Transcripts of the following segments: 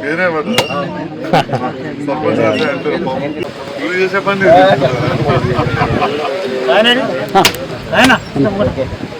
వేరే పడ్డా నువ్వు చేసే పని బడిది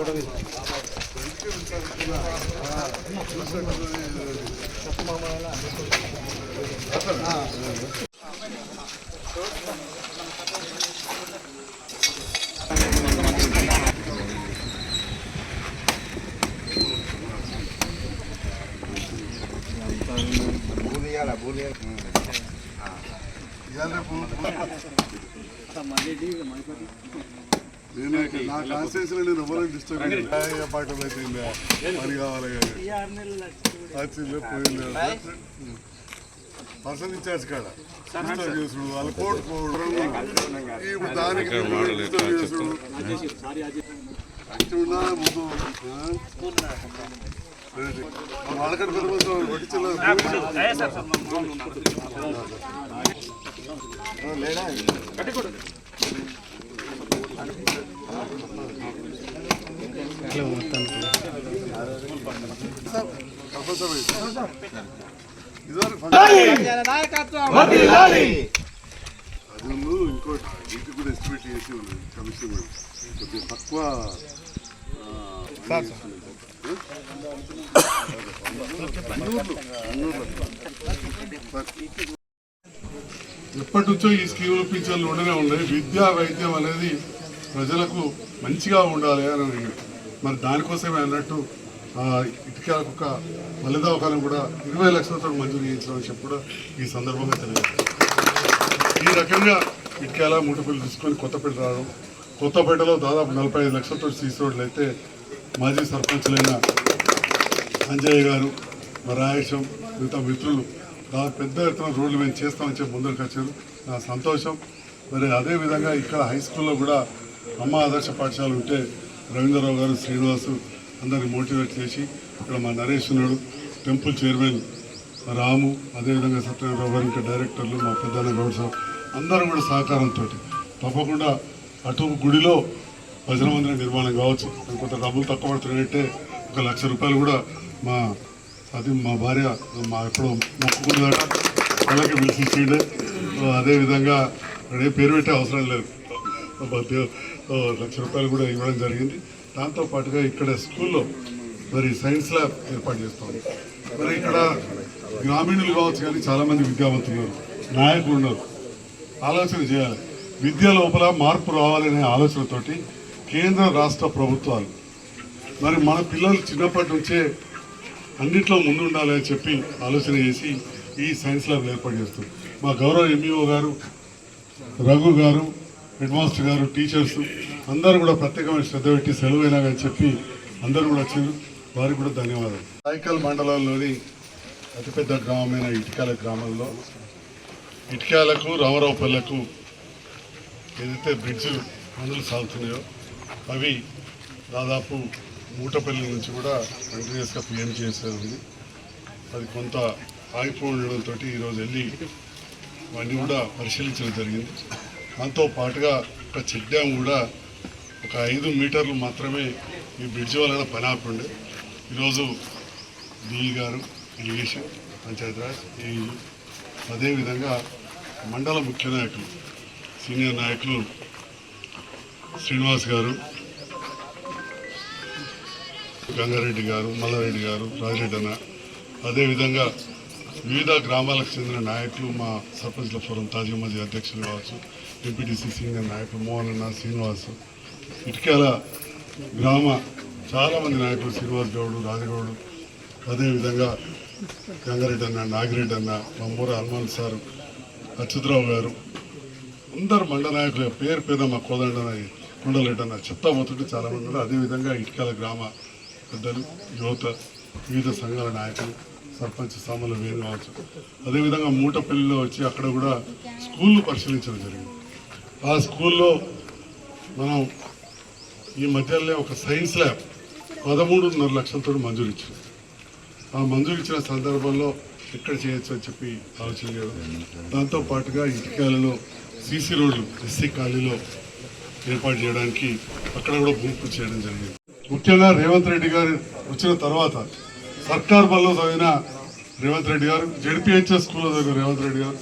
తొడవి భూమియాల భూమియాల ఇవాళ మళ్ళీ మనకి నేను నా కాన్స్టిట్యూన్సీ నేను ఎవరైనా డిస్టర్బ్ పాటలు అయిపోయిందా పని కావాలి కానీ వచ్చిందే పోయింది పర్సన్ ఇన్ఛార్జ్ కాడ డిస్టర్బ్ చేసుడు వాళ్ళ కోర్టు పోవడం ఇప్పుడు దానికి డిస్టర్బ్ చేసుడు ఉన్నా ముందు వాళ్ళకడ పెద్ద అది ముందు ఇంకోటి వీటికి కూడా ఎస్టిమేట్ చేసి ఉన్నది కమిషన్ కొద్దిగా తక్కువ ఎప్పటి నుంచో ఈ స్కీములు పింఛన్లు ఉండనే ఉన్నాయి. విద్యా వైద్యం అనేది ప్రజలకు మంచిగా ఉండాలి అని అడిగారు. మరి దానికోసమే అన్నట్టు ఇటుకలకు ఒక మల్లెదవకాలం కూడా ఇరవై లక్షలతో మంజూరు చేయించడం చెప్పి కూడా ఈ సందర్భంగా తెలియదు ఈ రకంగా ఇటుకాల మూటపల్లి తీసుకొని కొత్తపేట రావడం కొత్తపేటలో దాదాపు నలభై ఐదు లక్షలతో సీసీ రోడ్లు అయితే మాజీ సర్పంచులైన సంజయ్ గారు మా రాయేశం మిగతా మిత్రులు దాదాపు పెద్ద ఎత్తున రోడ్లు మేము చేస్తామని చెప్పి ముందరికి వచ్చారు నా సంతోషం మరి అదేవిధంగా ఇక్కడ హై స్కూల్లో కూడా అమ్మ ఆదర్శ పాఠశాల ఉంటే రవీంద్రరావు గారు శ్రీనివాసు అందరిని మోటివేట్ చేసి ఇక్కడ మా నరేష్ ఉన్నాడు టెంపుల్ చైర్మన్ రాము అదేవిధంగా సత్యనారాయణరావు గారు ఇంకా డైరెక్టర్లు మా పెద్దన్న గౌడ్ సార్ అందరూ కూడా సహకారంతో. తప్పకుండా అటు గుడిలో భజన మందిరం నిర్మాణం కావచ్చు. కొంత డబ్బులు తక్కువ పడుతున్నట్టే ఒక లక్ష రూపాయలు కూడా మా అది మా భార్య మా ఎప్పుడో మొక్కుకున్నదట వాళ్ళకి పిలిచి అదేవిధంగా ఏ పేరు పెట్టే అవసరం లేదు. లక్ష రూపాయలు కూడా ఇవ్వడం జరిగింది. దాంతో పాటుగా ఇక్కడ స్కూల్లో మరి సైన్స్ ల్యాబ్ ఏర్పాటు చేస్తాం. మరి ఇక్కడ గ్రామీణులు కావచ్చు కానీ చాలామంది విద్యావంతులు నాయకులు ఉన్నారు. ఆలోచన చేయాలి. విద్య లోపల మార్పు రావాలనే ఆలోచనతోటి కేంద్ర రాష్ట్ర ప్రభుత్వాలు మరి మన పిల్లలు చిన్నప్పటి నుంచే అన్నిట్లో ముందు ఉండాలి అని చెప్పి ఆలోచన చేసి ఈ సైన్స్ ల్యాబ్ ఏర్పాటు చేస్తారు. మా గౌరవ ఎంఈఓ గారు రఘు గారు హెడ్ మాస్టర్ గారు టీచర్స్ అందరూ కూడా ప్రత్యేకమైన శ్రద్ధ పెట్టి సెలవైనా అని చెప్పి అందరూ కూడా వచ్చారు. వారికి కూడా ధన్యవాదాలు. సాయికల్ మండలంలోని అతిపెద్ద గ్రామమైన ఇటుకాల గ్రామంలో ఇటుకాలకు రామరావుపల్లెకు ఏదైతే బ్రిడ్జ్ పనులు సాగుతున్నాయో అవి దాదాపు మూటపల్లి నుంచి కూడా కంటిన్యూస్గా పిఎం చేసేది అది కొంత ఆగిపోవడంతో ఈరోజు వెళ్ళి అవన్నీ కూడా పరిశీలించడం జరిగింది. దాంతో పాటుగా ఒక చెక్ డ్యామ్ కూడా ఒక ఐదు మీటర్లు మాత్రమే ఈ బ్రిడ్జ్ వల్ల పని ఆకుండే ఈరోజు డిఈ గారు ఇరిగేషన్ పంచాయతీరాజ్ ఏఈ అదేవిధంగా మండల ముఖ్య నాయకులు సీనియర్ నాయకులు శ్రీనివాస్ గారు గంగారెడ్డి గారు మల్లారెడ్డి గారు రాజరెడ్డి అన్న అదేవిధంగా వివిధ గ్రామాలకు చెందిన నాయకులు మా సర్పంచ్ల ఫోరం తాజీ మాజీ అధ్యక్షులు కావచ్చు ఎంపీటీసీ సీనియర్ నాయకులు మోహన్ అన్న శ్రీనివాస్. ఇటుకాల గ్రామ చాలామంది నాయకులు శ్రీనివాస్ గౌడు రాజగౌడు అదేవిధంగా గంగారెడ్డి అన్న నాగిరెడ్డి అన్న మమ్మూర హనుమాన్ సారు అచ్యుతరావు గారు. అందరు మండ నాయకుల పేరు పేద మా కోదండ కొండలెడ్డి అన్న చెప్తా పోతుంటే చాలామంది ఉన్నారు. అదేవిధంగా ఇటుకాల గ్రామ పెద్దలు యువత వివిధ సంఘాల నాయకులు సర్పంచ్ సామాన్లు వేరు కావచ్చు. అదేవిధంగా మూటపల్లిలో వచ్చి అక్కడ కూడా స్కూళ్ళు పరిశీలించడం జరిగింది. ఆ స్కూల్లో మనం ఈ మధ్యలో ఒక సైన్స్ ల్యాబ్ పదమూడున్నర లక్షలతో మంజూరు ఇచ్చింది ఆ మంజూరు ఇచ్చిన సందర్భంలో ఎక్కడ చేయొచ్చు అని చెప్పి ఆలోచన చేయడం. దాంతో పాటుగా ఇటుకాలలో సీసీ రోడ్లు ఎస్సీ కాలనీలో ఏర్పాటు చేయడానికి అక్కడ కూడా భూమి పూజ చేయడం జరిగింది. ముఖ్యంగా రేవంత్ రెడ్డి గారు వచ్చిన తర్వాత సర్కార్ బల్లో చదివిన రేవంత్ రెడ్డి గారు జడ్పిహెచ్ఎస్ స్కూల్లో చదివిన రేవంత్ రెడ్డి గారు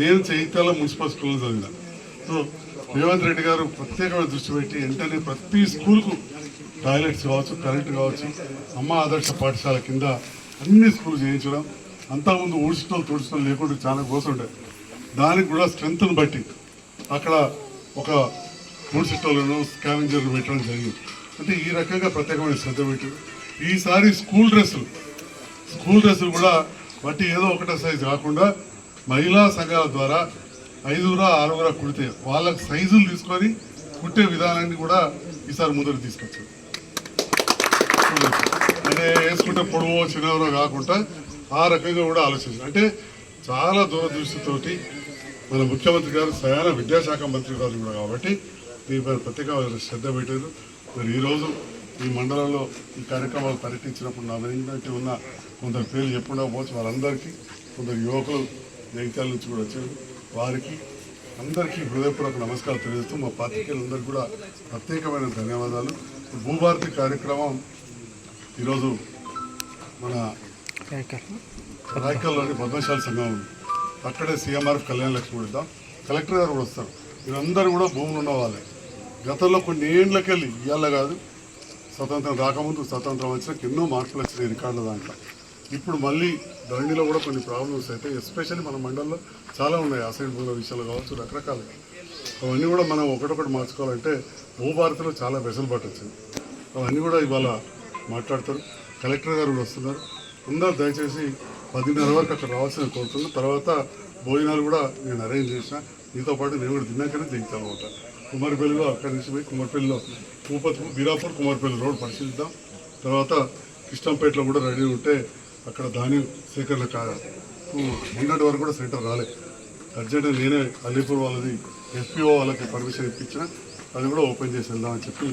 నేను చైత్యాల మున్సిపల్ స్కూల్లో చదివిన. సో రేవంత్ రెడ్డి గారు ప్రత్యేకమైన దృష్టి పెట్టి వెంటనే ప్రతి స్కూల్కు టాయిలెట్స్ కావచ్చు కరెంట్ కావచ్చు అమ్మ ఆదర్శ పాఠశాల కింద అన్ని స్కూల్ చేయించడం అంతకుముందు ఊడ్చడం తుడచడం లేకుండా చాలా కోసండే దానికి కూడా స్ట్రెంగ్త్ని బట్టి అక్కడ ఒక మున్సిపల్ను స్కావెంజర్లు పెట్టడం జరిగింది. అంటే ఈ రకంగా ప్రత్యేకమైన శ్రద్ధ పెట్టింది ఈసారి స్కూల్ డ్రెస్సులు. స్కూల్ డ్రెస్సులు కూడా బట్టి ఏదో ఒకటే సైజు కాకుండా మహిళా సంఘాల ద్వారా ఐదుగురా ఆరుగురా కుడితే వాళ్ళకి సైజులు తీసుకొని కుట్టే విధానాన్ని కూడా ఈసారి ముందుకు తీసుకొచ్చారు. అంటే వేసుకుంటే పొడవో చిన్నవరో కాకుండా ఆ రకంగా కూడా ఆలోచించారు. అంటే చాలా దూరదృష్టితోటి మన ముఖ్యమంత్రి గారు స్వయాన విద్యాశాఖ మంత్రి గారు కూడా కాబట్టి దీనిపై ప్రత్యేకమైన శ్రద్ధ పెట్టారు. మరి ఈరోజు ఈ మండలంలో ఈ కార్యక్రమాలు పర్యటించినప్పుడు నా వెంటనే ఉన్న కొందరు పేర్లు చెప్పుకుండా పోవచ్చు. వారందరికీ కొందరు యువకులు జగిత్యాల నుంచి కూడా వచ్చారు. వారికి అందరికీ హృదయపూర్వక నమస్కారాలు తెలియజేస్తూ మా పాత్రికేయులందరికీ కూడా ప్రత్యేకమైన ధన్యవాదాలు. భూభారతి కార్యక్రమం ఈరోజు మన రాయకల్లోని పద్మశాలి సంఘం ఉంది. అక్కడే సీఎంఆర్ఎఫ్ కళ్యాణ లక్ష్మి పెడతాం కలెక్టర్ గారు కూడా వస్తారు. వీరందరూ కూడా భూములు ఉన్న వాళ్ళే గతంలో కొన్ని ఏండ్లకెళ్ళి ఇవాళ కాదు స్వతంత్రం రాకముందు స్వతంత్రం వచ్చినాక ఎన్నో మార్పులు వచ్చినాయి రికార్డుల దాంట్లో. ఇప్పుడు మళ్ళీ ధరణిలో కూడా కొన్ని ప్రాబ్లమ్స్ అయితే ఎస్పెషల్లీ మన మండలంలో చాలా ఉన్నాయి. అసైన్ భూముల విషయాలు కావచ్చు రకరకాలు అవన్నీ కూడా మనం ఒకటొకటి మార్చుకోవాలంటే భూభారతిలో చాలా వెసులుబాటు వచ్చింది. అవన్నీ కూడా ఇవాళ మాట్లాడతారు. కలెక్టర్ గారు కూడా వస్తున్నారు. అందరూ దయచేసి పదిన్నర వరకు అక్కడ రావాల్సిన కోరుతున్నాను. తర్వాత భోజనాలు కూడా నేను అరేంజ్ చేసిన. మీతో పాటు నేను కూడా తిన్నాకనే దిగుతాను అనమాట. కుమార్పల్లిలో అక్కడి నుంచి పోయి కుమార్పల్లిలో భూపతి బీరాపూర్ కుమార్పల్లి రోడ్ పరిశీలిద్దాం. తర్వాత కృష్ణంపేటలో కూడా రెడీ ఉంటే అక్కడ ధాన్యం సేకరణ కా మొన్నటి వరకు కూడా సెంటర్ రాలేదు అర్జెంట్ నేనే అలీపూర్ వాళ్ళది ఎస్పీఓ వాళ్ళకి పర్మిషన్ ఇప్పించిన అది కూడా ఓపెన్ చేసి వెళ్దామని చెప్పి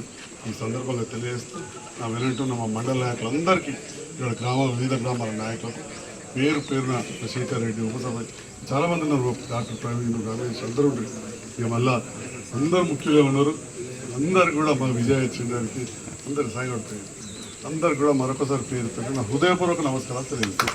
ఈ సందర్భంగా తెలియజేస్తూ నా వెనంటున్న మా మండల నాయకులందరికీ ఇక్కడ గ్రామ వివిధ గ్రామాల నాయకులకు పేరు పేరున శేఖర్ రెడ్డి ఉపసభ చాలామంది ఉన్నారు డాక్టర్ ప్రవీణ్ రమేష్ అందరూ ఇక మళ్ళా అందరు ముఖ్యులే ఉన్నారు. అందరు కూడా మా విజయ వచ్చిందానికి అందరు సాయపడిపోయారు అందరు కూడా మరొకసారి పేరు పెట్టిన హృదయపూర్వక నమస్కారాలు తెలియజేస్తాను